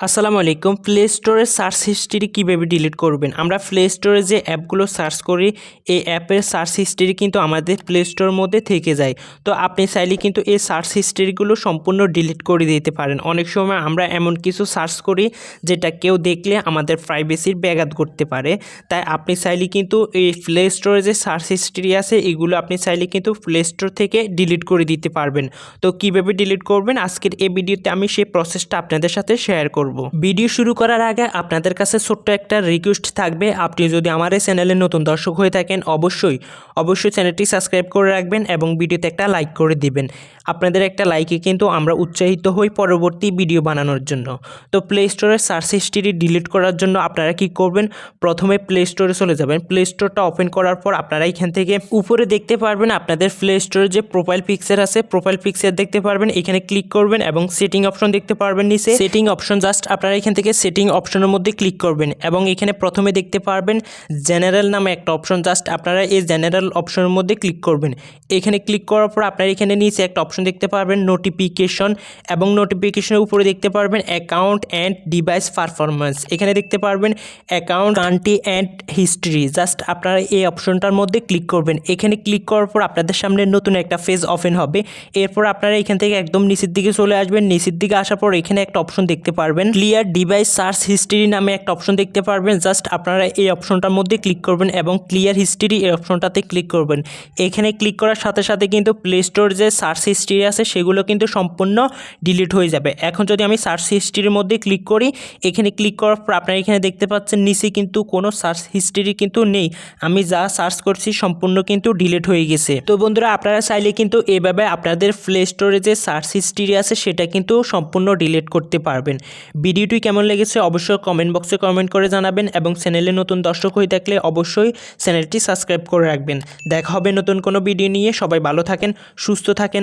আসসালামু আলাইকুম। প্লে স্টোরের সার্চ হিস্ট্রি কীভাবে ডিলিট করবেন? আমরা প্লে স্টোরে যে অ্যাপগুলো সার্চ করি, এই অ্যাপের সার্চ হিস্ট্রি কিন্তু আমাদের প্লে স্টোরের মধ্যে থেকে যায়। তো আপনি চাইলে কিন্তু এই সার্চ হিস্ট্রিগুলো সম্পূর্ণ ডিলিট করে দিতে পারেন। অনেক সময় আমরা এমন কিছু সার্চ করি, যেটা কেউ দেখলে আমাদের প্রাইভেসির ব্যাঘাত করতে পারে। তাই আপনি চাইলে কিন্তু এই প্লে স্টোরে যে সার্চ হিস্ট্রি আছে, এগুলো আপনি চাইলে কিন্তু প্লে স্টোর থেকে ডিলিট করে দিতে পারবেন। তো কীভাবে ডিলিট করবেন? আজকের এই ভিডিওতে আমি সেই প্রসেসটা আপনাদের সাথে শেয়ার করব। ভিডিও শুরু করার আগে আপনাদের কাছে ছোট্ট একটা রিকোয়েস্ট থাকবে। আপনি যদি আমার এই চ্যানেলে নতুন দর্শক হয়ে থাকেন, অবশ্যই অবশ্যই চ্যানেলটি সাবস্ক্রাইব করে রাখবেন এবং ভিডিওতে একটা লাইক করে দিবেন। আপনাদের একটা লাইকে কিন্তু আমরা উৎসাহিত হই পরবর্তী ভিডিও বানানোর জন্য। তো প্লে স্টোরের সার্চ হিস্ট্রি ডিলিট করার জন্য আপনারা কি করবেন? প্রথমে প্লে স্টোরে চলে যাবেন। প্লে স্টোরটা ওপেন করার পর আপনারা এখান থেকে উপরে দেখতে পারবেন আপনাদের প্লে স্টোরে যে প্রোফাইল পিকচার আছে প্রোফাইল পিকচার দেখতে পারবেন। এখানে ক্লিক করবেন এবং সেটিং অপশন দেখতে পারবেন নিচে। সেটিং অপশন জাস্ট আপনারা এখান থেকে সেটিং অপশনের মধ্যে ক্লিক করবেন এবং এখানে প্রথমে দেখতে পারবেন জেনারেল নামে একটা অপশন জাস্ট আপনারা এই জেনারেল অপশনের মধ্যে ক্লিক করবেন। এখানে ক্লিক করার পর আপনারা এখানে নিচে একটা অপশন দেখতে পারবেন নোটিফিকেশন এবং নোটিফিকেশনের উপরে দেখতে পারবেন অ্যাকাউন্ট অ্যান্ড ডিভাইস পারফরমেন্স এখানে দেখতে পারবেন account country and history just আপনারা এই অপশনটার মধ্যে ক্লিক করবেন। এখানে ক্লিক করার পর আপনাদের সামনে নতুন একটা ফেজ ওপেন হবে। এরপর আপনারা এখান থেকে একদম নিচের দিকে চলে আসবেন। নিচের দিকে আসার পর এখানে একটা অপশন দেখতে পারবেন। ক্লিয়ার ডিভাইস সার্চ হিস্ট্রি নামে একটা অপশন দেখতে পারবেন। জাস্ট আপনারা এই অপশনটার মধ্যে ক্লিক করবেন এবং ক্লিয়ার হিস্ট্রি এই অপশনটাতে ক্লিক করবেন। এখানে ক্লিক করার সাথে সাথে কিন্তু প্লে স্টোর যে সার্চ আছে, সেগুলো কিন্তু সম্পূর্ণ ডিলিট হয়ে যাবে। এখন যদি আমি সার্চ হিস্ট্রির মধ্যে ক্লিক করি, এখানে ক্লিক করার পর আপনারা এখানে দেখতে পাচ্ছেন, নিচে কিন্তু কোনো সার্চ হিস্ট্রি কিন্তু নেই। আমি যা সার্চ করছি, সম্পূর্ণ কিন্তু ডিলিট হয়ে গেছে। তো বন্ধুরা, আপনারা চাইলে কিন্তু এভাবে আপনাদের প্লে স্টোরে যে সার্চ হিস্ট্রি আছে, সেটা কিন্তু সম্পূর্ণ ডিলিট করতে পারবেন। ভিডিওটি কেমন লেগেছে, অবশ্যই কমেন্ট বক্সে কমেন্ট করে জানাবেন এবং চ্যানেলে নতুন দর্শক হয়ে থাকলে অবশ্যই চ্যানেলটি সাবস্ক্রাইব করে রাখবেন। দেখা হবে নতুন কোনো ভিডিও নিয়ে। সবাই ভালো থাকেন, সুস্থ থাকেন